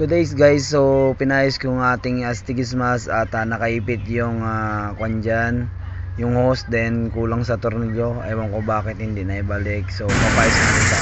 Good days guys, so pinayos ko yung ating astigis at ah, nakaipit yung uh, kwan dyan, yung hose then kulang sa tornilyo, ewan ko bakit hindi na ibalik. So papayos natin sa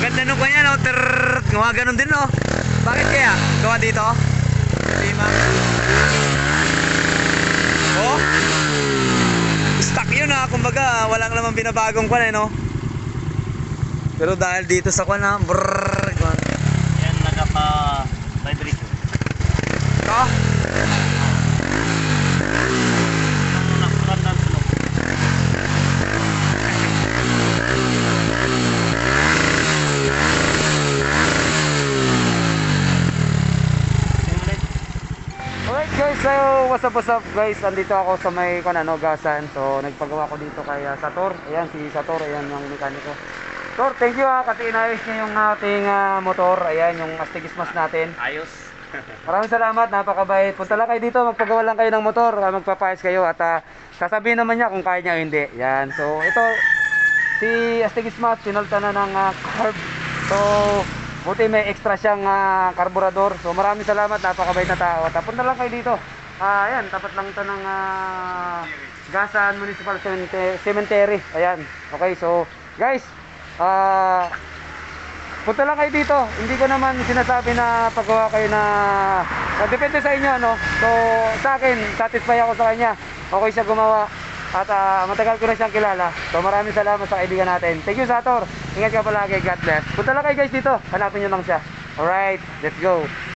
Ganda nung kanya no, Trrrr, gawa ganun din no. Bakit kaya? Gawa dito? Lima. Oh. Stuck yun ha, kumbaga walang naman binabagong kwan eh no. Pero dahil dito sa kwan ha, brrrr, kwan. Yan nagapa-vibration. Ito? Ang nakuran ng tunog. Yung ulit. Alright guys, so what's up, what's up guys? Andito ako sa may kung ano, gasan. So nagpagawa ko dito kay ah, Sator. Ayan si Sator, ayan yung mekaniko. Tor, thank you ha, kasi inayos niya yung ating ah, motor. Ayan yung astigismas natin. Ayos. Maraming salamat, napakabait. Punta lang kayo dito, magpagawa lang kayo ng motor, ah, magpapayos kayo at ah, sasabihin naman niya kung kaya niya o hindi. Yan. So ito si Astigismas sinulta na ng ah, carb. So buti may extra siyang ah, karburador. So maraming salamat, napakabait na tao. Ah, punta lang kayo dito. Ah, ayan, tapat lang ito ng ah, Gasan Municipal Cemetery. Ayan. Okay, so guys, ah Punta lang kayo dito. Hindi ko naman sinasabi na paggawa kayo na na depende sa inyo no. So sa akin, satisfy ako sa kanya. Okay siya gumawa. At ah, matagal ko na siyang kilala. So maraming salamat sa kaibigan natin. Thank you Sator. Ingat ka palagi. God bless. Punta lang kayo guys dito. Hanapin niyo lang siya. Alright, let's go.